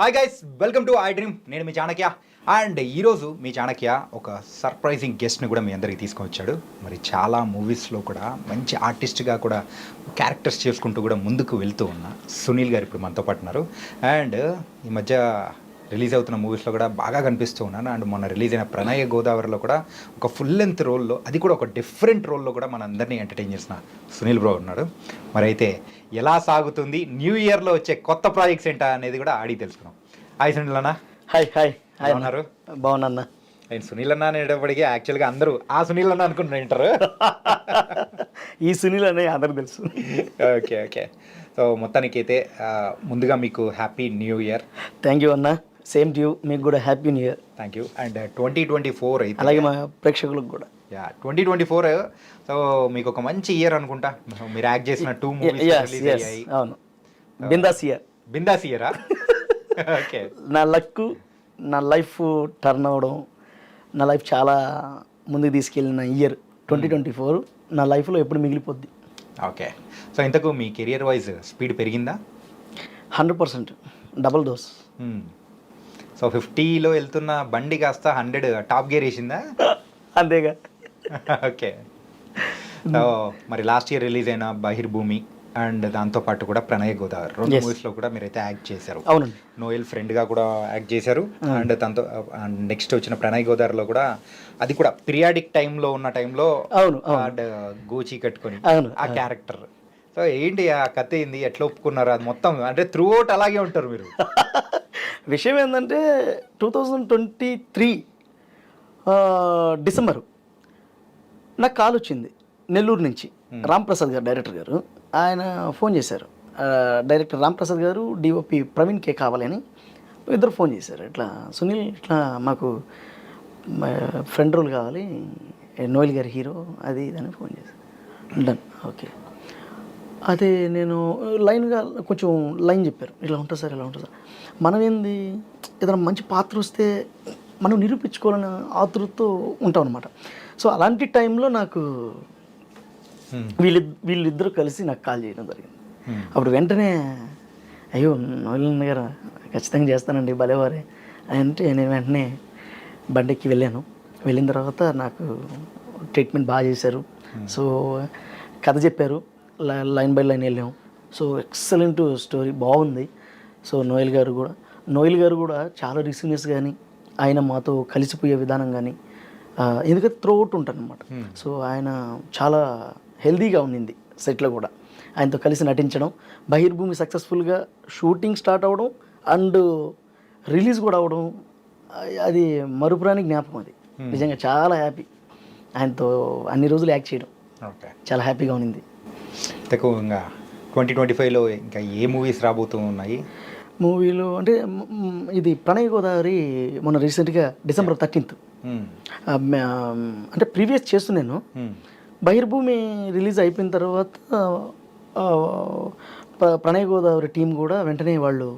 Hi guys welcome to I Dream నేను మీ Chanakya. And ఈరోజు మీ చాణక్య ఒక సర్ప్రైజింగ్ గెస్ట్ని కూడా మీ అందరికి తీసుకొచ్చాడు మరి చాలా మూవీస్లో కూడా మంచి ఆర్టిస్ట్గా కూడా క్యారెక్టర్స్ చేసుకుంటూ కూడా ముందుకు వెళ్తూ ఉన్న సునీల్ గారు ఇప్పుడు మనతో పాటు ఉన్నారు. అండ్ ఈ మధ్య రిలీజ్ అవుతున్న మూవీస్లో కూడా బాగా కనిపిస్తూ ఉన్నాను. అండ్ మొన్న రిలీజ్ అయిన ప్రణయ గోదావరిలో కూడా ఒక ఫుల్ లెంత్ రోల్లో అది కూడా ఒక డిఫరెంట్ రోల్లో కూడా మన అందరినీ ఎంటర్టైన్ చేసిన సునీల్ బ్రో ఉన్నాడు. మరి అయితే ఎలా సాగుతుంది న్యూ ఇయర్లో వచ్చే కొత్త ప్రాజెక్ట్స్ ఏంటా అనేది కూడా ఆడి తెలుసుకున్నాం హాయ్ సునీల్ అన్న. హాయ్ హాయ్ హాయ్ ఉన్నారు? బాగున్నా నేను సునీల్ అన్న అనేటప్పటికీ యాక్చువల్గా అందరూ ఆ సునీల్ అన్న అనుకుంటున్నా వింటారు. ఈ సునీల్ అనే అందరికి తెలుసు. ఓకే ఓకే సో మొత్తానికి అయితే ముందుగా మీకు happy new year thank you అన్న. సేమ్ టు యూ మీకు కూడా happy new year thank you and twenty twenty four అయితే అలాగే మా ప్రేక్షకులకు కూడా. Yeah twenty twenty four so మీకు ఒక మంచి ఇయర్ అనుకుంటా. మీరు యాక్ట్ చేసిన టూ మూవీస్ అవును. బిందాస్ ఇయర్ బిందాస్ ఇయరా ఓకే నా లక్ నా లైఫ్ టర్న్ అవ్వడం నా లైఫ్ చాలా ముందుకు తీసుకెళ్ళిన ఇయర్ ట్వంటీ ట్వంటీ ఫోర్ నా లైఫ్లో ఎప్పుడు మిగిలిపోద్ది. ఓకే సో ఇంతకు మీ కెరియర్ వైజ్ స్పీడ్ పెరిగిందా? Hundred percent double dose so ఫిఫ్టీలో వెళ్తున్న బండి కాస్త హండ్రెడ్ టాప్ గేర్ వేసిందా? అంతేగా. ఓకే. సో మరి లాస్ట్ ఇయర్ రిలీజ్ అయిన బహిర్భూమి అండ్ దాంతో పాటు కూడా ప్రణయ గోదావరి రెండు Yes. మూవీస్లో కూడా మీరైతే యాక్ట్ చేశారు. అవునండి. నోయల్ ఫ్రెండ్గా కూడా యాక్ట్ చేశారు. అండ్ దాంతో నెక్స్ట్ వచ్చిన ప్రణయ్ గోదావరిలో కూడా అది కూడా పీరియాడిక్ టైంలో ఉన్న టైంలో అవును అవును. అండ్ గోచి కట్టుకొని అవును, ఆ క్యారెక్టర్. సో ఏంటి ఆ కథ ఏంది? ఎట్లా ఒప్పుకున్నారు? అది మొత్తం అంటే త్రూ అవుట్ అలాగే ఉంటారు మీరు. విషయం ఏంటంటే two thousand twenty three December. నాకు కాల్ వచ్చింది నెల్లూరు నుంచి. రామ్ ప్రసాద్ గారు డైరెక్టర్ గారు. ఆయన ఫోన్ చేశారు. డైరెక్టర్ రామ్ ప్రసాద్ గారు డిఓపి ప్రవీణ్ కే కావాలని ఇద్దరు ఫోన్ చేశారు. ఇట్లా సునీల్ ఇట్లా మాకు ఫ్రెండ్ రోల్ కావాలి. నోయల్ గారి హీరో అది ఇది అని ఫోన్ చేశారు. Done okay. అదే నేను లైన్గా కొంచెం లైన్ చెప్పారు. ఇలా ఉంటుంది సార్ ఇలా ఉంటుంది సార్. మనం ఏంది? ఏదైనా మంచి పాత్ర వస్తే మనం నిరూపించుకోవాలని ఆతృతతో ఉంటాం అనమాట సో అలాంటి టైంలో నాకు Hmm. వీళ్ళి వీళ్ళిద్దరూ కలిసి నాకు కాల్ చేయడం జరిగింది. Hmm. అప్పుడు వెంటనే అయ్యో నోలిన్ గారు ఖచ్చితంగా చేస్తానండి భలేవారే అంటే నేను వెంటనే బండికి వెళ్ళాను. వెళ్ళిన తర్వాత నాకు ట్రీట్మెంట్ బాగా చేశారు. సో కథ చెప్పారు. లైన్ బై లైన్ వెళ్ళాం. సో ఎక్సలెంట్ స్టోరీ బాగుంది. సో నోయల్ గారు కూడా నోయల్ గారు కూడా చాలా రిసీవ్నెస్ కానీ ఆయన మాతో కలిసిపోయే విధానం కానీ ఎందుకంటే త్రూ అవుట్ ఉంటాను అనమాట సో ఆయన చాలా హెల్దీగా ఉండింది సెట్లో కూడా. ఆయనతో కలిసి నటించడం బహిర్భూమి సక్సెస్ఫుల్గా షూటింగ్ స్టార్ట్ అవ్వడం అండ్ రిలీజ్ కూడా అవ్వడం అది మరుపురాని జ్ఞాపకం అది. నిజంగా చాలా హ్యాపీ. ఆయనతో అన్ని రోజులు యాక్ట్ చేయడం. ఓకే. చాలా హ్యాపీగా ఉండింది ఇంకా ట్వంటీ ట్వంటీ ఫైవ్లో ఇంకా ఏ మూవీస్ రాబోతూ ఉన్నాయి? మూవీలో అంటే ఇది ప్రణయ్ గోదావరి మొన్న రీసెంట్గా డిసెంబర్ థర్టీన్త్. Hmm. అంటే ప్రీవియస్ చేస్తున్నాను. బహిర్భూమి రిలీజ్ అయిపోయిన తర్వాత ప్రణయ్ గోదావరి టీం కూడా వెంటనే వాళ్ళు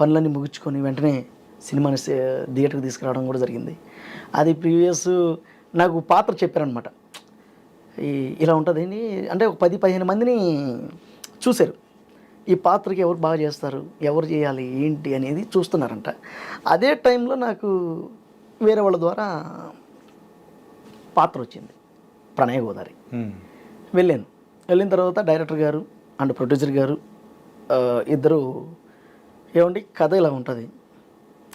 పనులన్నీ ముగించుకొని వెంటనే సినిమాని థియేటర్కి తీసుకురావడం కూడా జరిగింది. అది ప్రీవియస్ నాకు పాత్ర చెప్పారనమాట ఈ ఇలా ఉంటుందండి అంటే ఒక పది పదిహేను మందిని చూశారు. ఈ పాత్రకి ఎవరు బాగా చేస్తారు? ఎవరు చేయాలి? ఏంటి? అనేది చూస్తున్నారంట. అదే టైంలో నాకు వేరే వాళ్ళ ద్వారా పాత్ర వచ్చింది. ప్రణయ గోదావరి. వెళ్ళాను. వెళ్ళిన తర్వాత డైరెక్టర్ గారు అండ్ ప్రొడ్యూసర్ గారు ఇద్దరు ఏమండి కథ ఇలా ఉంటుంది.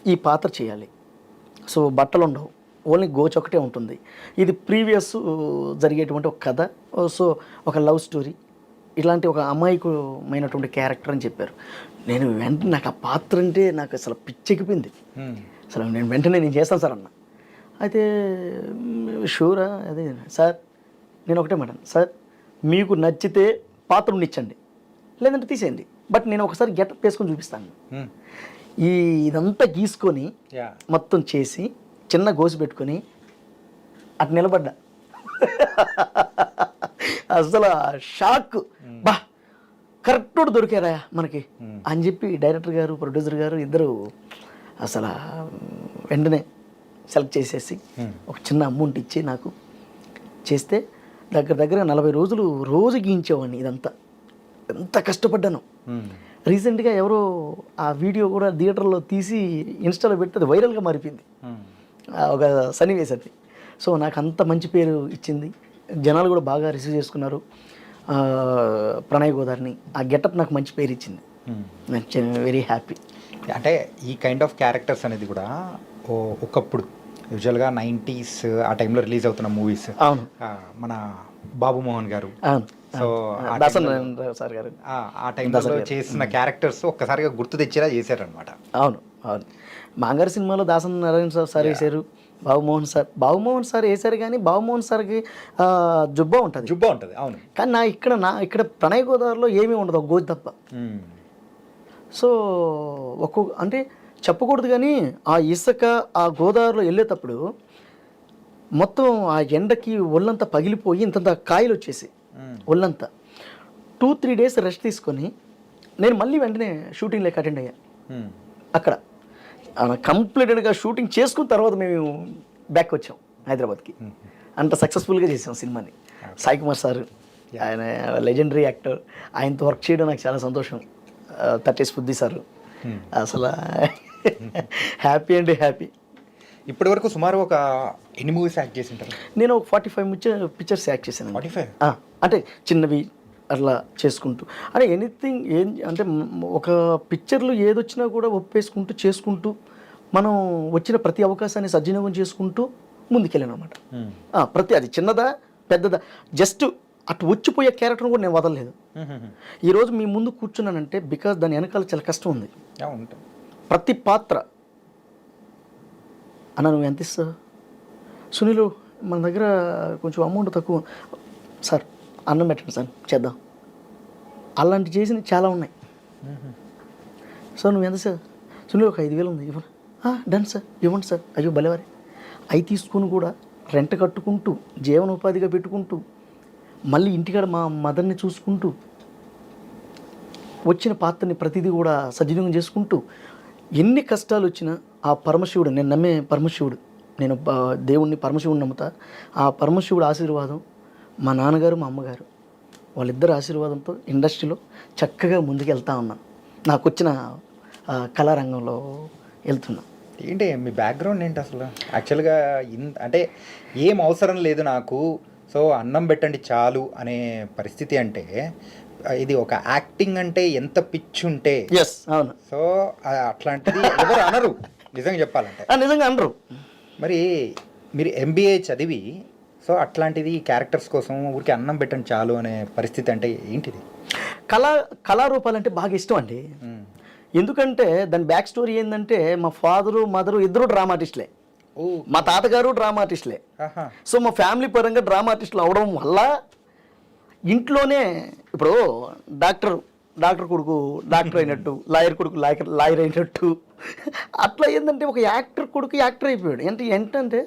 ఈ పాత్ర చేయాలి. సో బట్టలు ఉండవు. ఓన్లీ గోచ్ ఒకటే ఉంటుంది. ఇది ప్రీవియస్ జరిగేటువంటి ఒక కథ. సో ఒక లవ్ స్టోరీ. ఇలాంటి ఒక అమాయకమైనటువంటి క్యారెక్టర్ అని చెప్పారు. నేను వెంటనే నాకు ఆ పాత్ర అంటే నాకు అసలు పిచ్చెక్కిపోయింది. అసలు నేను వెంటనే నేను చేస్తాను సార్ అన్న. అయితే షూరా? అదే సార్ నేను ఒకటే మాట సార్ మీకు నచ్చితే పాత్ర ఉండిచ్చండి లేదంటే తీసేయండి. బట్ నేను ఒకసారి గెటప్ వేసుకొని చూపిస్తాను. Hmm. ఈ ఇదంతా గీసుకొని. మొత్తం చేసి చిన్న గోసి పెట్టుకొని అటు నిలబడ్డా. అసలు షాక్. బా కరెక్ట్ దొరికారా మనకి. అని చెప్పి డైరెక్టర్ గారు ప్రొడ్యూసర్ గారు ఇద్దరు అసలు వెంటనే సెలెక్ట్ చేసేసి ఒక చిన్న అమౌంట్ ఇచ్చి నాకు చేస్తే దగ్గర దగ్గర నలభై రోజులు రోజు గీయించేవాడిని ఇదంతా. ఎంత కష్టపడ్డాను. రీసెంట్గా ఎవరో ఆ వీడియో కూడా థియేటర్లో తీసి ఇన్స్టాలో పెడితే అది వైరల్గా మారిపోయింది. ఆ ఒక సన్నివేశం అది సో నాకు అంత మంచి పేరు ఇచ్చింది. జనాలు కూడా బాగా రిసీవ్ చేసుకున్నారు. ప్రణయ్ గోదారిని. ఆ గెటప్ నాకు మంచి పేరు ఇచ్చింది. వెరీ హ్యాపీ అంటే ఈ కైండ్ ఆఫ్ క్యారెక్టర్స్ అనేది కూడా ఓ- ఒకప్పుడు యూజువల్గా నైంటీస్ ఆ టైంలో రిలీజ్ అవుతున్న మూవీస్ అవును. మన బాబు మోహన్ గారు. సో సార్ గారు. ఆ, టైంలో చేసిన క్యారెక్టర్స్ ఒక్కసారిగా గుర్తు తెచ్చేలా చేశారనమాట అవును అవును. మాంగారు సినిమాలో దాసన్ నారాయణ సార్ సార్ వేశారు బాబుమోహన్ సార్. బాబుమోహన్ సార్ వేశారు కానీ బాబుమోహన్ సార్కి జుబ్బా ఉంటుంది. జుబ్బా ఉంటుంది అవును. కానీ నా ఇక్కడ నా ఇక్కడ ప్రణయ్ గోదావరిలో ఏమీ ఉండదు గోధి తప్ప. సో ఒక్కొక్క అంటే చెప్పకూడదు కానీ ఆ ఇసుక ఆ గోదావరిలో వెళ్ళేటప్పుడు మొత్తం ఆ ఎండకి ఒళ్ళంతా పగిలిపోయి ఇంతంత కాయలు వచ్చేసి. ఒళ్ళంతా. టూ త్రీ డేస్ రెస్ట్ తీసుకొని నేను మళ్ళీ వెంటనే షూటింగ్లోకి అటెండ్ అయ్యా. మ్మ్. అక్కడ. కంప్లీటెడ్గా షూటింగ్ చేసుకున్న తర్వాత మేము బ్యాక్ వచ్చాం హైదరాబాద్కి. అంత సక్సెస్ఫుల్గా చేసాం సినిమాని. సాయి కుమార్ సార్ ఆయన లెజెండరీ యాక్టర్. ఆయనతో వర్క్ చేయడం నాకు చాలా సంతోషం. తట్టేసి బుద్ధి సార్. అసలు హ్యాపీ అండ్ హ్యాపీ. ఇప్పటి వరకు సుమారు ఒక ఎన్ని మూవీస్ యాక్ట్ చేసి ఉంటారు నేను ఒక ఫార్టీ ఫైవ్ పిక్చర్స్ యాక్ట్ చేశాను ఫార్టీ ఫైవ్? అంటే చిన్నవి అట్లా చేసుకుంటూ. అంటే ఎనీథింగ్ ఏం అంటే ఒక పిక్చర్లు ఏదొచ్చినా కూడా ఒప్పేసుకుంటూ చేసుకుంటూ మనం వచ్చిన ప్రతి అవకాశాన్ని సద్వినియోగం చేసుకుంటూ ముందుకెళ్ళాను అనమాట ప్రతి అది చిన్నదా పెద్దదా జస్ట్ అటు వచ్చిపోయే క్యారెక్టర్ కూడా నేను వదలలేదు. ఈరోజు మీ ముందు కూర్చున్నానంటే బికాజ్ దాని వెనకాల చాలా కష్టం ఉంది. ప్రతి పాత్ర. అన్న నువ్వు ఎంత ఇస్తావు? సునీలు మన దగ్గర కొంచెం అమౌంట్ తక్కువ. సార్ అన్నం పెట్టండి సార్ చేద్దాం. అలాంటి చేసినవి చాలా ఉన్నాయి. సార్ నువ్వు ఎంత సార్ సునీల్ ఒక ఐదు వేలు ఉంది ఇవ్వండి డన్ సార్ ఇవ్వండి సార్ అయ్యో భలేవారి. అవి తీసుకుని కూడా రెంట్ కట్టుకుంటూ జీవనోపాధిగా పెట్టుకుంటూ మళ్ళీ ఇంటికాడ మా మదర్ని చూసుకుంటూ వచ్చిన పాత్రని ప్రతిదీ కూడా సద్వినియోగం చేసుకుంటూ ఎన్ని కష్టాలు వచ్చినా ఆ పరమశివుడు నేను నమ్మే పరమశివుడు నేను దేవుణ్ణి పరమశివుడిని నమ్ముతా ఆ పరమశివుడు ఆశీర్వాదం మా నాన్నగారు మా అమ్మగారు వాళ్ళిద్దరు ఆశీర్వాదంతో ఇండస్ట్రీలో చక్కగా ముందుకు వెళ్తా ఉన్నాను నాకు వచ్చిన కళారంగంలో వెళ్తున్నా. ఏంటి మీ బ్యాక్గ్రౌండ్ ఏంటి అసలు? యాక్చువల్గా ఇన్ అంటే ఏం అవసరం లేదు నాకు. సో అన్నం పెట్టండి చాలు అనే పరిస్థితి అంటే ఇది ఒక యాక్టింగ్ అంటే ఎంత పిచ్ ఉంటే. ఎస్ అవును. సో అట్లాంటిది ఎవరు అనరు. నిజంగా చెప్పాలంటే. నిజంగా అనరు. మరి మీరు ఎంబీఏ చదివి సో అట్లాంటిది క్యారెక్టర్స్ కోసం ఊరికి అన్నం పెట్టండి చాలు అనే పరిస్థితి అంటే ఏంటిది? కళా కళారూపాలు అంటే బాగా ఇష్టం అండి. ఎందుకంటే దాని బ్యాక్ స్టోరీ ఏంటంటే మా ఫాదరు మదరు ఇద్దరు డ్రామాటిస్ట్లే ఓ. మా తాతగారు డ్రామాటిస్ట్లే ఆహా. సో మా ఫ్యామిలీ పరంగా డ్రామాటిస్టులు అవడం వల్ల ఇంట్లోనే ఇప్పుడు డాక్టర్ డాక్టర్ కొడుకు డాక్టర్ అయినట్టు లాయర్ కొడుకు లాయర్ లాయర్ అయినట్టు. అట్లా ఏంటంటే ఒక యాక్టర్ కొడుకు యాక్టర్ అయిపోయాడు. అంటే ఏంటంటే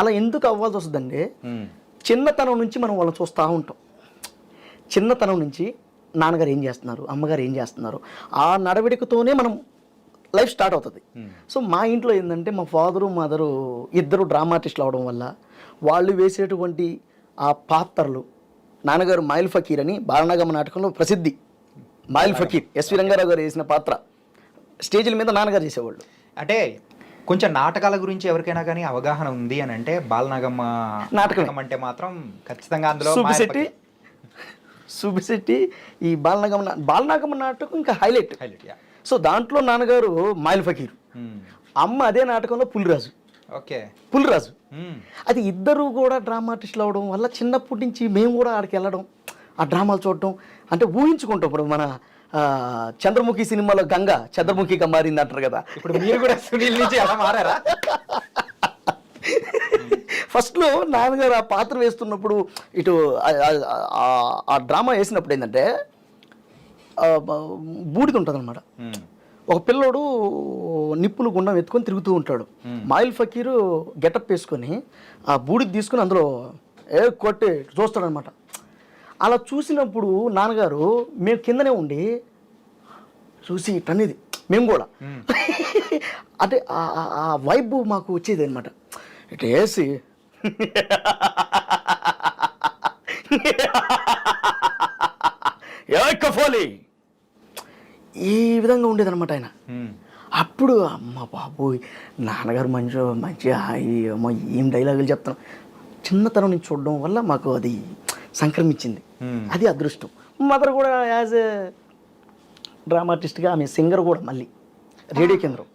అలా ఎందుకు అవ్వాల్సి వస్తుందండి. చిన్నతనం నుంచి మనం వాళ్ళని చూస్తూ ఉంటాం. చిన్నతనం నుంచి నాన్నగారు ఏం చేస్తున్నారు అమ్మగారు ఏం చేస్తున్నారు ఆ నడవడికతోనే మనం లైఫ్ స్టార్ట్ అవుతుంది. సో మా ఇంట్లో ఏంటంటే మా ఫాదరు మదరు ఇద్దరు డ్రామాటిస్టులు అవడం వల్ల వాళ్ళు వేసేటువంటి ఆ పాత్రలు నాన్నగారు మాయిల్ ఫకీర్ అని బాలనాగమ్మ నాటకంలో ప్రసిద్ధి. మాయిల్ ఫకీర్ ఎస్వి రంగారావు గారు వేసిన పాత్ర. స్టేజ్ల మీద నాన్నగారు చేసేవాళ్ళు. అంటే కొంచెం నాటకాల గురించి ఎవరికైనా కానీ అవగాహన ఉంది అని అంటే బాలనాగమ్మ. నాటకం అంటే మాత్రం ఖచ్చితంగా అందులో సుబ్బిశెట్టి. సుబ్బిశెట్టి ఈ బాలనాగమ్మ బాలనాగమ్మ నాటకం ఇంకా హైలైట్. హైలైట్ సో దాంట్లో నాన్నగారు మాయిల్ ఫకీర్. అమ్మ అదే నాటకంలో పులిరాజు. ఓకే. పులిరాజు. అది ఇద్దరు కూడా డ్రామాటిస్టులు అవడం వల్ల చిన్నప్పటి నుంచి మేము కూడా ఆడికి వెళ్ళడం ఆ డ్రామాలు చూడడం అంటే ఊహించుకుంటాం. ఇప్పుడు మన చంద్రముఖి సినిమాలో గంగ చంద్రముఖిగా మారింది అంటారు కదా. ఇప్పుడు మీరు కూడా సునీల్ నుంచి ఎలా మారారా? ఫస్ట్లో నాన్నగారు ఆ పాత్ర వేస్తున్నప్పుడు ఇటు ఆ- డ్రామా వేసినప్పుడు ఏంటంటే బూడిద ఉంటుంది అనమాట. ఒక పిల్లోడు నిప్పులు గుండం ఎత్తుకొని తిరుగుతూ ఉంటాడు. మాయిల్ ఫకీరు గెటప్ వేసుకొని ఆ బూడిద తీసుకొని అందులో ఏ కొట్టి చూస్తాడనమాట. అలా చూసినప్పుడు నాన్నగారు మేము కిందనే ఉండి చూసి ఇటనేది మేము కూడా. అంటే ఆ- వైబ్ మాకు వచ్చేది అనమాట ఇటు వేసి ఏకఫోలి ఈ విధంగా ఉండేదన్నమాట ఆయన. అప్పుడు అమ్మ బాబోయ్ నాన్నగారు మంచి మంచి హాయి అమ్మ ఏం డైలాగులు చెప్తాను చిన్నతనం నుంచి చూడడం వల్ల మాకు అది సంక్రమించింది. అది అదృష్టం. మదర్ కూడా యాజ్ ఎ డ్రామా ఆర్టిస్ట్గా ఆమె సింగర్ కూడా మళ్ళీ. రేడియో కేంద్రం.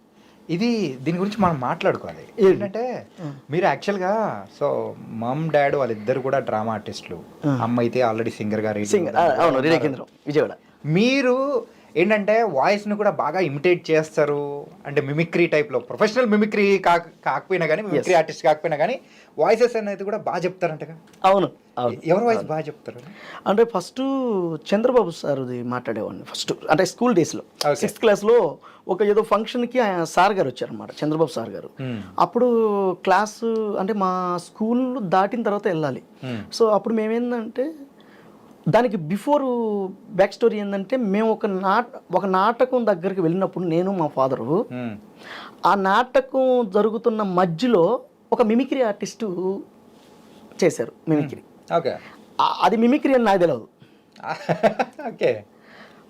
ఇది దీని గురించి మనం మాట్లాడుకోవాలి. ఏంటి? ఏంటంటే మీరు యాక్చువల్గా సో మమ్ డాడ్ వాళ్ళిద్దరు కూడా డ్రామా ఆర్టిస్టులు. అమ్మ అయితే ఆల్రెడీ సింగర్ గారు సింగర్ అవును రేడియో కేంద్రం విజయవాడ. మీరు ఏంటంటే వాయిస్ని కూడా బాగా ఇమిటేట్ చేస్తారు. అంటే మిమిక్రీ టైప్లో ప్రొఫెషనల్ మిమిక్రీ కాక కాకపోయినా కానీ మిమిక్రీ ఆర్టిస్ట్ కాకపోయినా కానీ వాయిసెస్ అనేది కూడా బాగా చెప్తారంటగా. అవును ఎవరి వాయిస్ బాగా చెప్తారు? అంటే ఫస్ట్ చంద్రబాబు సార్ది మాట్లాడేవాడిని ఫస్ట్. అంటే స్కూల్ డేస్లో. సిక్స్త్ క్లాస్లో ఒక ఏదో ఫంక్షన్కి ఆయన సార్ గారు వచ్చారనమాట చంద్రబాబు సార్ గారు. అప్పుడు క్లాసు అంటే మా స్కూల్ దాటిన తర్వాత వెళ్ళాలి. సో అప్పుడు మేమేందంటే దానికి బిఫోర్ బ్యాక్ స్టోరీ ఏంటంటే మేము ఒక నాట ఒక నాటకం దగ్గరికి వెళ్ళినప్పుడు నేను మా ఫాదరు. ఆ నాటకం జరుగుతున్న మధ్యలో ఒక మిమిక్రీ ఆర్టిస్టు చేశారు మిమిక్రీ ఓకే అది మిమిక్రీ అని నాకు తెలియదు ఓకే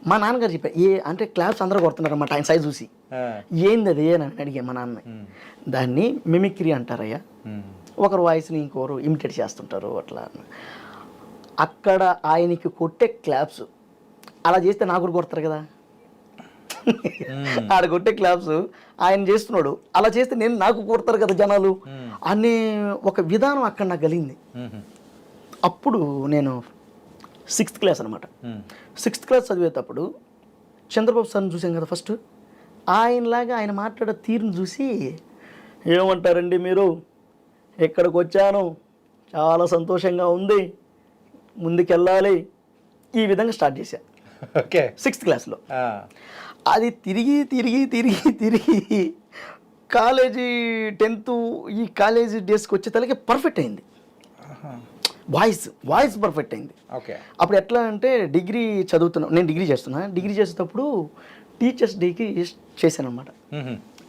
మా నాన్నగారు చెప్పారు ఏ అంటే క్లాస్ అందరూ కొడుతున్నారు అన్నమాట ఆయన సైజ్ చూసి. ఏంది అది అని అడిగా మా నాన్న. దాన్ని మిమిక్రీ అంటారయ్యా. ఒకరు వాయిస్ని ఇంకొకరు ఇమిటేట్ చేస్తుంటారు అట్లా. అక్కడ ఆయనకి కొట్టే క్లాప్స్ అలా చేస్తే నాకు కూడా కొడతారు కదా. ఆడ కొట్టే క్లాప్స్ ఆయన చేస్తున్నాడు. అలా చేస్తే నేను నాకు కొడతారు కదా జనాలు. అనే ఒక విధానం అక్కడ నాకు కలిగింది. అప్పుడు నేను సిక్స్త్ క్లాస్ అనమాట. సిక్స్త్ క్లాస్ చదివేటప్పుడు చంద్రబాబు సార్ని చూసాం కదా ఫస్ట్ ఆయనలాగా ఆయన మాట్లాడే తీరుని చూసి ఏమంటారండి మీరు? ఎక్కడికి వచ్చాను చాలా సంతోషంగా ఉంది. ముందుకెళ్ళాలి. ఈ విధంగా స్టార్ట్ చేశా. ఓకే. సిక్స్త్ క్లాస్లో ఆ. అది తిరిగి తిరిగి తిరిగి తిరిగి కాలేజీ టెన్త్ ఈ కాలేజీ డేస్కి వచ్చే తలకి పర్ఫెక్ట్ అయింది. ఆహా. వాయిస్ వాయిస్ పర్ఫెక్ట్ అయింది. ఓకే. అప్పుడు ఎట్లా అంటే డిగ్రీ చదువుతున్నా నేను డిగ్రీ చేస్తున్నా. డిగ్రీ చేసేటప్పుడు టీచర్స్ డేకి చేశాను అనమాట.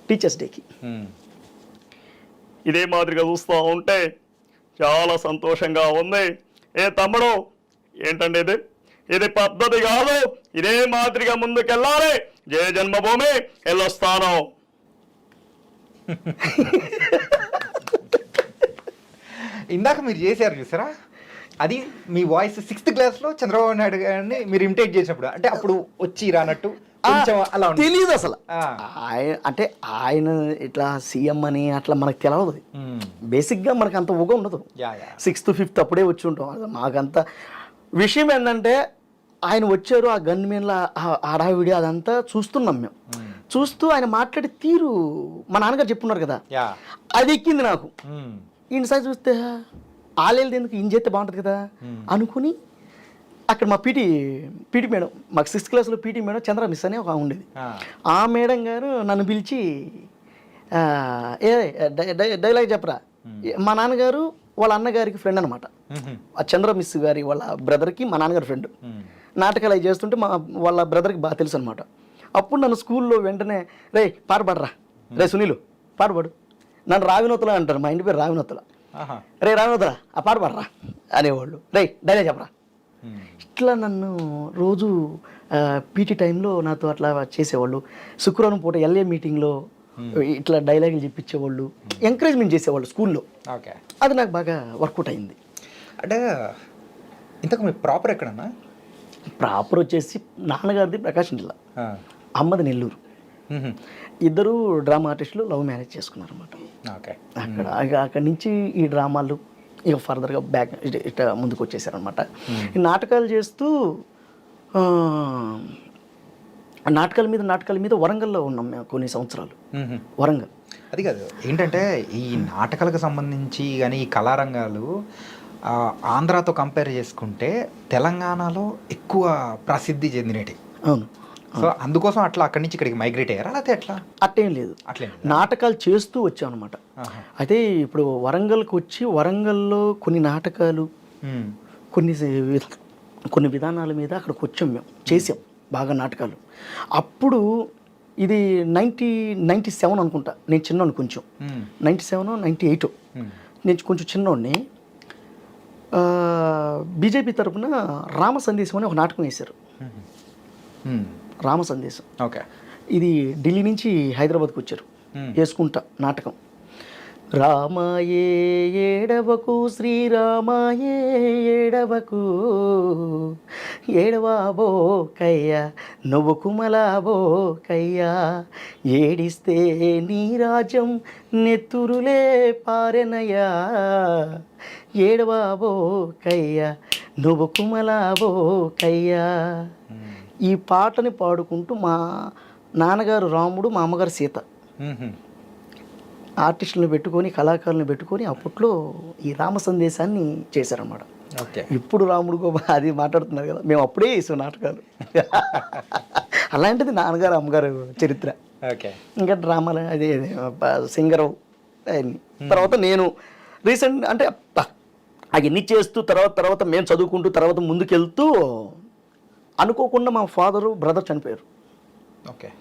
టీచర్స్ డేకి. ఇదే మాదిరిగా చూస్తూ ఉంటే చాలా సంతోషంగా ఉంది. ఏ తమ్ముడు? ఏంటండి ఇది? ఇది పద్ధతి కాదు. ఇదే మాదిరిగా ముందుకెళ్ళాలి. జయ జన్మభూమి వెళ్ళొస్తాను ఇందాక మీరు చేశారు చూసారా? అది మీ వాయిస్ సిక్స్త్ క్లాస్లో చంద్రబాబు నాయుడు గారిని మీరు ఇమిటేట్ చేసినప్పుడు. అంటే అప్పుడు వచ్చి రానట్టు. అలా తెలియదు అసలు. ఆయన అంటే ఆయన ఇట్లా సీఎం అని అట్లా మనకు తెలియదు. బేసిక్గా మనకు అంత ఊగ ఉండదు. సిక్స్త్ ఫిఫ్త్ అప్పుడే వచ్చి ఉంటాం. మాకంత విషయం ఏంటంటే ఆయన వచ్చారు ఆ గన్ మీన్ల హడావిడి అదంతా చూస్తున్నాం మేము. చూస్తూ ఆయన మాట్లాడే తీరు మా నాన్నగారు చెప్పున్నారు కదా. అది ఎక్కింది నాకు. ఈయన సార్ చూస్తే ఆలేది ఎందుకు? ఈయన చేస్తే బాగుంటుంది కదా. అనుకుని అక్కడ మా పీటీ పీటీ మేడం మాకు సిక్స్త్ క్లాస్లో పీటీ మేడం చంద్ర మిస్ అని ఒక ఉండేది. ఆ. మేడం గారు నన్ను పిలిచి ఏ డైలాగ్ చెప్పరా? మా నాన్నగారు వాళ్ళ అన్నగారికి ఫ్రెండ్ అనమాట. ఆ చంద్ర మిస్ గారి వాళ్ళ బ్రదర్కి మా నాన్నగారి ఫ్రెండ్. నాటకాలు అవి చేస్తుంటే మా వాళ్ళ బ్రదర్కి బాగా తెలుసు అనమాట అప్పుడు నన్ను స్కూల్లో వెంటనే రే పాట పాడరా. రే సునీలు పాట పాడు. నన్ను రావినోతుల అంటారు మా ఇంటి పేరు రావినోతుల. రే రావినోతుల ఆ పాట పాడరా అనేవాళ్ళు. రే డైలాగ్ చెప్పరా. ఇట్లా నన్ను రోజు పీటీ టైంలో నాతో అట్లా చేసేవాళ్ళు. శుక్రవారం పూట ఎల్ఏ మీటింగ్లో ఇట్లా డైలాగులు చెప్పించేవాళ్ళు ఎంకరేజ్మెంట్ చేసేవాళ్ళు స్కూల్లో. ఓకే. అది నాకు బాగా వర్కౌట్ అయింది. అంటే ఇంతకు మీ ప్రాపర్ ఎక్కడన్నా? ప్రాపర్ వచ్చేసి నాన్నగారిది ప్రకాశం జిల్లా. అమ్మది నెల్లూరు. ఇద్దరు డ్రామా ఆర్టిస్టులు లవ్ మ్యారేజ్ చేసుకున్నారు అనమాట ఓకే. అక్కడ అక్కడి నుంచి ఈ డ్రామాలు ఇక ఫర్దర్గా బ్యాక్ ఇట్లా ముందుకు వచ్చేసారనమాట ఈ నాటకాలు చేస్తూ నాటకాల మీద నాటకాల మీద వరంగల్లో ఉన్నాం మేము కొన్ని సంవత్సరాలు. వరంగల్. అది కాదు ఏంటంటే ఈ నాటకాలకు సంబంధించి కానీ ఈ కళారంగాలు ఆంధ్రాతో కంపేర్ చేసుకుంటే తెలంగాణలో ఎక్కువ ప్రసిద్ధి చెందినవి అవును. సో అందుకోసం అట్లా అక్కడి నుంచి ఇక్కడికి మైగ్రేట్ అయ్యారా? లేకపోతే ఎట్లా? అట్టేం లేదు. అట్లే నాటకాలు చేస్తూ వచ్చాం అనమాట అయితే ఇప్పుడు వరంగల్కి వచ్చి వరంగల్లో కొన్ని నాటకాలు కొన్ని కొన్ని విధానాల మీద అక్కడికి వచ్చాం మేము. చేసాం బాగా నాటకాలు. అప్పుడు ఇది నైంటీ నైంటీ సెవెన్ అనుకుంటా. నేను చిన్నోడిని కొంచెం. Ninety seven ninety eight. నేను కొంచెం చిన్నోడిని. బీజేపీ తరపున రామ సందేశం అని ఒక నాటకం వేశారు. రామ సందేశం. ఓకే. ఇది ఢిల్లీ నుంచి హైదరాబాద్కి వచ్చారు. వేసుకుంటా నాటకం. రామాయే ఏడవకు శ్రీరామాయే ఏడవకు ఏడవాబో కయ్యా నువ్వు కుమలాబో కయ్యా ఏడిస్తే నీ రాజ్యం నెత్తురులే పారెనయ్యా ఏడవాబో కయ్యా నువ్వు కుమలాబో కయ్యా. ఈ పాటని పాడుకుంటూ మా నాన్నగారు రాముడు మా అమ్మగారు సీత. ఆర్టిస్టులను పెట్టుకొని కళాకారులను పెట్టుకొని అప్పట్లో ఈ రామ సందేశాన్ని చేశారన్నమాట. ఓకే. ఇప్పుడు రాముడు గోప అది మాట్లాడుతున్నారు కదా మేము అప్పుడే వేసాం నాటకాలు. అలాంటిది నాన్నగారు అమ్మగారు చరిత్ర. ఓకే. ఇంకా డ్రామాలు అది సింగర్ అవన్నీ. తర్వాత నేను రీసెంట్ అంటే అవన్నీ చేస్తూ తర్వాత తర్వాత మేము చదువుకుంటూ తర్వాత ముందుకెళ్తూ అనుకోకుండా మా ఫాదరు బ్రదర్ చనిపోయారు. ఓకే.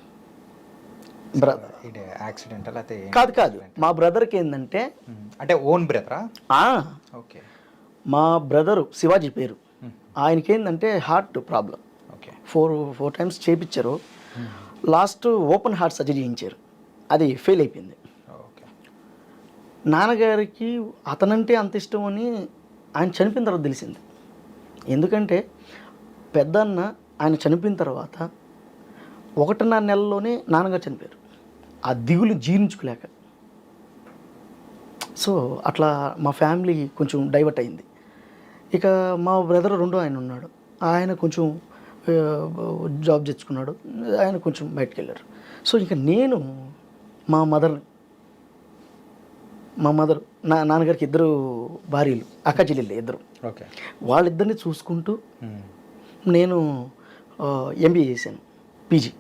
బ్రదర్. ఇది యాక్సిడెంటల్ అయితే కాదు కాదు. మా బ్రదర్కి ఏంటంటే. అంటే ఓన్ బ్రదరా? ఓకే. మా బ్రదరు శివాజీ పేరు. ఆయనకి ఏంటంటే heart problem. Okay. Four four times చేపించారు. లాస్ట్ ఓపెన్ హార్ట్ సర్జరీ చేయించారు. అది ఫెయిల్ అయిపోయింది. ఓకే. నాన్నగారికి అతనంటే అంత ఇష్టం అని ఆయన చనిపోయిన తర్వాత తెలిసింది. ఎందుకంటే పెద్దన్న ఆయన చనిపోయిన తర్వాత ఒకటిన్నర నెలలోనే నాన్నగారు చనిపోయారు. ఆ దిగులు జీర్ణించుకోలేక. సో అట్లా మా ఫ్యామిలీ కొంచెం డైవర్ట్ అయింది. ఇక మా బ్రదర్ రెండో ఆయన ఉన్నాడు. ఆయన కొంచెం జాబ్ తెచ్చుకున్నాడు ఆయన కొంచెం బయటకు వెళ్ళారు సో ఇక నేను మా మదర్ మా మదర్ నా నాన్నగారికి ఇద్దరు భార్యలు అక్క చెల్లెళ్ళు ఇద్దరు. ఓకే. వాళ్ళిద్దరిని చూసుకుంటూ. నేను ఎంబీఏ చేశాను పీజీ